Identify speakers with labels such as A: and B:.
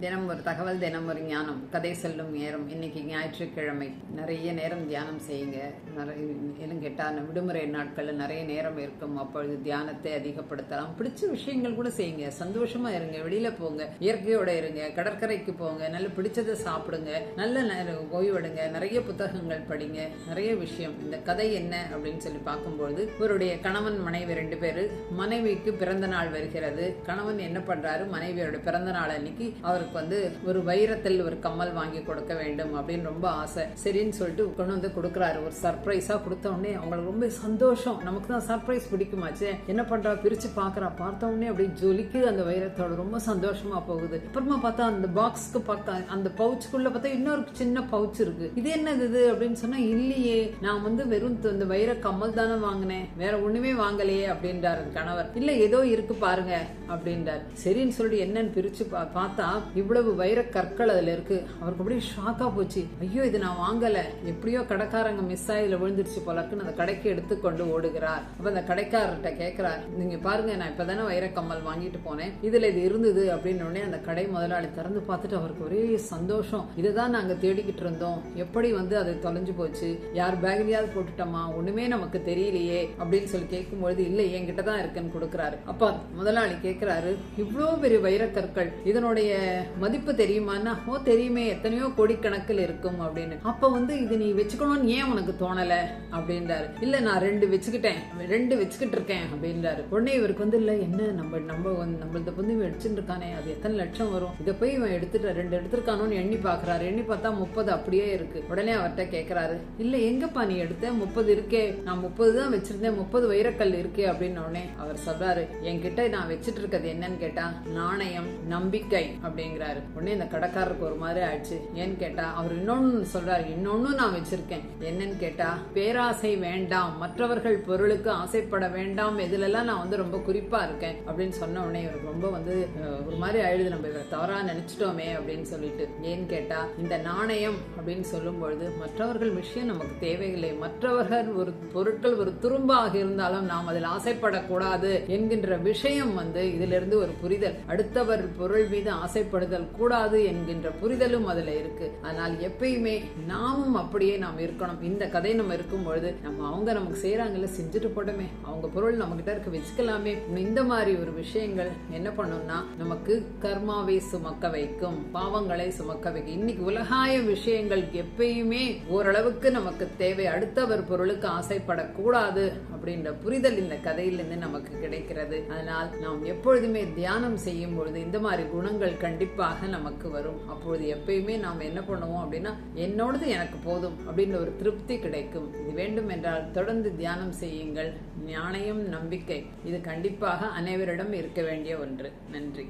A: தினம் ஒரு தகவல் தினம் ஒரு ஞானம். கதை சொல்லும் நேரம். இன்னைக்கு ஞாயிற்றுக்கிழமை. நிறைய நேரம் தியானம் செய்யுங்க. நிறைய இன்னும் கேட்டால் விடுமுறை நாட்களில் நிறைய நேரம் இருக்கும். அப்பொழுது தியானத்தை அதிகப்படுத்தலாம். பிடிச்ச விஷயங்கள் கூட செய்யுங்க. சந்தோஷமா இருங்க. வெளியில போங்க. இயற்கையோட இருங்க. கடற்கரைக்கு போங்க. நல்ல பிடிச்சதை சாப்பிடுங்க. நல்ல நேரம் ஓய்வெடுங்க. நிறைய புத்தகங்கள் படிங்க. நிறைய விஷயம். இந்த கதை என்ன அப்படின்னு சொல்லி பார்க்கும்போது இவருடைய கணவன் மனைவி ரெண்டு பேரு மனைவிக்கு பிறந்த நாள் வருகிறது. கணவன் என்ன பண்றாரு? மனைவியோட பிறந்த நாள் அன்னைக்கு அவர் அவருக்கு வந்து ஒரு வைரத்தில் ஒரு கம்மல் வாங்கி கொடுக்க வேண்டும் அப்படின்னு ரொம்ப ஆசை. சரின்னு சொல்லிட்டு கொண்டு வந்து கொடுக்குறாரு. ஒரு சர்ப்ரைஸா கொடுத்த உடனே அவங்களுக்கு ரொம்ப சந்தோஷம். நமக்கு தான் சர்ப்ரைஸ் பிடிக்குமாச்சே. என்ன பண்றா? பிரிச்சு பாக்குறா பார்த்த உடனே அப்படியே ஜொலிக்குது அந்த வைரத்தோட. ரொம்ப சந்தோஷமா போகுது. அப்புறமா பார்த்தா அந்த பாக்ஸ்க்கு பார்த்தா அந்த பவுச்சுக்குள்ள பார்த்தா இன்னொரு சின்ன பவுச் இருக்கு. இது என்னது இது? அப்படின்னு சொன்னா இல்லையே. நான் வந்து வெறும் இந்த வைர கம்மல் தானே வாங்கினேன். வேற ஒண்ணுமே வாங்கலையே அப்படின்றாரு கணவர். இல்ல ஏதோ இருக்கு பாருங்க அப்படின்றார். சரின்னு சொல்லிட்டு என்னன்னு பிரிச்சு பா- பார்த்தா இவ்வளவு வைர கற்கள் அதில் இருக்கு. அவருக்கு அப்படியே ஷாக்காக போச்சு. ஐயோ இது நான் வாங்கலை. எப்படியோ கடைக்காரங்க மிஸ் ஆயில விழுந்துருச்சு போலக்குன்னு அந்த கடைக்கு எடுத்துக்கொண்டு ஓடுகிறார். அப்போ அந்த கடைக்காரர்கிட்ட கேட்குறாரு நீங்கள் பாருங்க நான் இப்போ தானே கம்மல் வாங்கிட்டு போனேன். இதில் இது இருந்தது. அப்படின்னு உடனே அந்த கடை முதலாளி திறந்து பார்த்துட்டு அவருக்கு ஒரே சந்தோஷம். இதுதான் நாங்கள் தேடிக்கிட்டு இருந்தோம். எப்படி வந்து அது தொலைஞ்சு போச்சு? யார் பேக்லயாவது போட்டுட்டோமா? ஒன்றுமே நமக்கு தெரியலையே. அப்படின்னு சொல்லி கேட்கும்பொழுது இல்லை என்கிட்ட தான் இருக்குன்னு கொடுக்குறாரு. அப்போ முதலாளி கேட்குறாரு இவ்வளோ பெரிய வைரக்கற்கள் இதனுடைய மதிப்பு தெரியுமான்னா ஓ தெரியுமே எத்தனையோ கோடிக்கணக்கில் இருக்கும் அப்படின்னு. அப்ப வந்து இது நீ வச்சுக்கணும்னு ஏன் உனக்கு தோணல? அப்படின்றாரு. இல்ல நான் ரெண்டு வச்சுக்கிட்டேன் ரெண்டு வச்சுக்கிட்டு இருக்கேன் அப்படின்றாரு. உடனே இவருக்கு வந்து இல்ல என்ன நம்ம நம்ம வந்து நம்மளத வந்து இவன் எடுத்துட்டு இருக்கானே அது எத்தனை லட்சம் வரும்? இதை போய் இவன் எடுத்துட்டு ரெண்டு எடுத்திருக்கானோன்னு எண்ணி பாக்குறாரு. எண்ணி பார்த்தா முப்பது அப்படியே இருக்கு. உடனே அவர்கிட்ட கேக்குறாரு இல்ல எங்கப்பா நீ எடுத்த? முப்பது இருக்கே. நான் முப்பது தான் வச்சிருந்தேன் முப்பது வைரக்கல் இருக்கே. அப்படின்னு உடனே அவர் சொல்றாரு என்கிட்ட நான் வச்சிட்டு இருக்கிறது என்னன்னு கேட்டா நாணயம் நம்பிக்கை அப்படிங்கிறாரு. உடனே இந்த கடைக்காரருக்கு ஒரு மாதிரி ஆயிடுச்சு. ஏன்னு கேட்டா அவர் இன்னொன்னு சொல்றாரு. இன்னொன்னு நான் வச்சிருக்கேன். என்னன்னு கேட்டா பேராசை வேண்டாம். மற்றவர்கள் பொருளுக்கு ஆசைப்பட வேண்டாம். இதுலெல்லாம் நான் வந்து ரொம்ப குறிப்பா இருக்கேன் அப்படின்னு சொன்ன உடனே இவருக்கு ரொம்ப வந்து ஒரு மாதிரி அழுது நம்ம இவரை தவறா நினைச்சிட்டோமே அப்படின்னு சொல்லிட்டு. ஏன்னு கேட்டா இந்த நாணயம் அப்படின்னு சொல்லும் பொழுது மற்றவர்கள் விஷயம் நமக்கு தேவையில்லை. மற்றவர்கள் ஒரு பொருட்கள் ஒரு துரும்பாக இருந்தாலும் நாம் அதில் ஆசைப்படக்கூடாது என்கின்ற விஷயம் வந்து இதிலிருந்து ஒரு புரிதல். அடுத்தவர் பொருள் மீது ஆசைப்படுதல் கூடாது என்கின்ற புரிதலும் அதுல இருக்கு. அதனால் எப்பயுமே நாமும் அப்படியே நாம் இருக்கணும். இந்த கதை நம்ம இருக்கும் பொழுது நம்ம அவங்க நமக்கு செய்யறாங்கல்ல செஞ்சுட்டு போட்டோமே. அவங்க பொருள் நம்ம கிட்ட இருக்க வச்சுக்கலாமே. இந்த மாதிரி ஒரு விஷயங்கள் என்ன பண்ணும்னா நமக்கு கர்மாவை சுமக்க வைக்கும் பாவங்களை சுமக்க வைக்கும். இன்னைக்கு உலகாய விஷயங்கள் எப்பயுமே ஓரளவுக்கு நமக்கு தேவை. அடுத்தவர் பொருளுக்கு ஆசைப்படக்கூடாது அப்படின்ற புரிதல் இந்த கதையிலிருந்து நமக்கு கிடைக்கிறது. அதனால் நாம் எப்பொழுதுமே தியானம் செய்யும் பொழுது இந்த மாதிரி குணங்கள் கண்டிப்பாக நமக்கு வரும். அப்பொழுது எப்பயுமே நாம் என்ன பண்ணுவோம் அப்படின்னா என்னோடது எனக்கு போதும் அப்படின்ற ஒரு திருப்தி கிடைக்கும். இது வேண்டும் என்றால் தொடர்ந்து தியானம் செய்யுங்கள். ஞானயம் நம்பிக்கை. இது கண்டிப்பாக அனைவரிடம் இருக்க வேண்டிய ஒன்று. நன்றி.